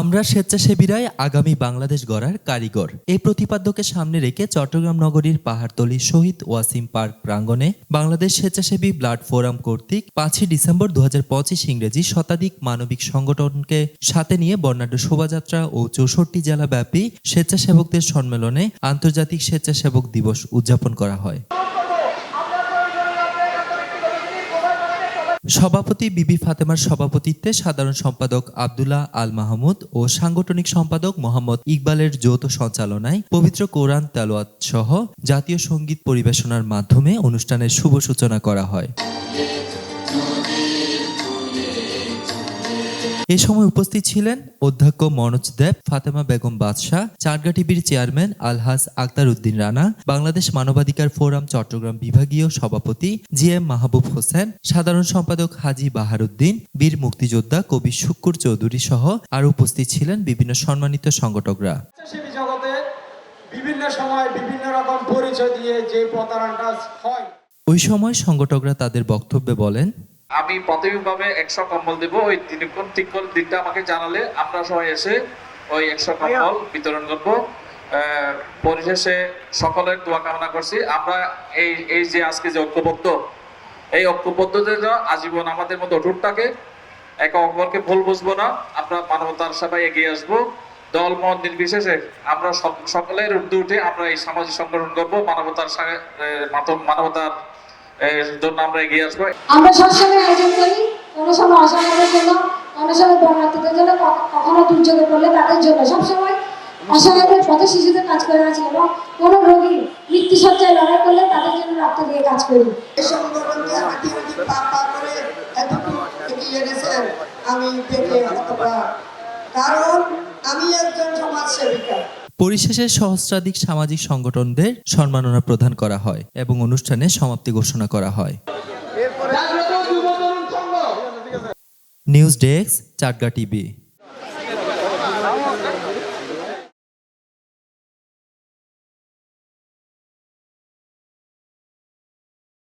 আমরা স্বেচ্ছাসেবীরাই আগামী বাংলাদেশ গড়ার কারিগর। এই প্রতিপাদ্যকে সামনে রেখে চট্টগ্রাম নগরীর পাহাড়তলী শহীদ ওয়াসিম পার্ক প্রাঙ্গণে বাংলাদেশ স্বেচ্ছাসেবী ব্লাড ফোরাম কর্তৃক পাঁচই ডিসেম্বর দু হাজার পঁচিশ ইংরেজি শতাধিক মানবিক সংগঠনকে সাথে নিয়ে বর্ণাঢ্য শোভাযাত্রা ও চৌষট্টি জেলাব্যাপী স্বেচ্ছাসেবকদের সম্মেলনে আন্তর্জাতিক স্বেচ্ছাসেবক দিবস উদযাপন করা হয়। সভাপতি বিবি ফাতেমার সভাপতিত্বে সাধারণ সম্পাদক আবদুল্লাহ আল মাহমুদ ও সাংগঠনিক সম্পাদক মোহাম্মদ ইকবালের যৌথ সঞ্চালনায় পবিত্র কোরআন তালোয়াত সহ জাতীয় সংগীত পরিবেশনার মাধ্যমে অনুষ্ঠানের শুভ সূচনা করা হয়। এ সময় উপস্থিত ছিলেন অধ্যক্ষ মনোজ দেব ফাতেমা বেগম বাদশাহ চারগা টিভির চেয়ারম্যান আলহাজ আক্তার উদ্দিন রানা বাংলাদেশ মানবাধিকার ফোরাম চট্টগ্রাম বিভাগীয় সভাপতি জি এম মাহবুব হোসেন সাধারণ সম্পাদক হাজি বাহারুদ্দিন বীর মুক্তিযোদ্ধা কবি শুক্কুর চৌধুরী সহ আরও উপস্থিত ছিলেন বিভিন্ন সম্মানিত সংগঠকরা। জগতে বিভিন্ন সময় বিভিন্ন রকম পরিচয় দিয়ে যে প্রতারণাটা হয়। ওই সময় সংগঠকরা তাদের বক্তব্যে বলেন আমি প্রাথমিকভাবে একশো কম্বল দেব। ওই দিনক্ষণ ঠিক করে দিনটা আমাকে জানালে আমরা সবাই এসে ওই একশো কম্বল বিতরণ করব। পরিশেষে সকলের দোয়া কামনা করছি। আমরা এই এই যে আজকে যে ঐক্যবদ্ধ এই ঐক্যবদ্ধতে যেন আজীবন আমাদের মধ্যে অটুট থাকে। একে অপরকে ভুল বুঝব না। আমরা মানবতার সেবায় এগিয়ে আসব। দল মত নির্বিশেষে আমরা সক- সকলের ঊর্ধ্বে উঠে আমরা এই সামাজিক সংগঠন করব মানবতার মানবতার জন্য আমরা এগিয়ে আসব। আমরা সবসময় আয়োজন করি কোনো সময় অসহায়ের জন্য কোনো সময় বর্ণার্থীদের জন্য কখনো দুর্যোগে পড়লে তাদের জন্য। সবসময় অসহায়দের পথে শিশুদের কাজ করে আছি এবং কোনো রোগী মৃত্যুসজ্জায় লড়াই করলে তাদের জন্য রক্ত দিয়ে কাজ করি। আমি দেখে কারণ আমি একজন সমাজ সেবিকা পরিশেষে সহস্রাধিক সামাজিক সংগঠনদের সম্মাননা প্রদান করা হয় এবং অনুষ্ঠানে সমাপ্তি ঘোষণা করা হয়। News desk Chatga TV.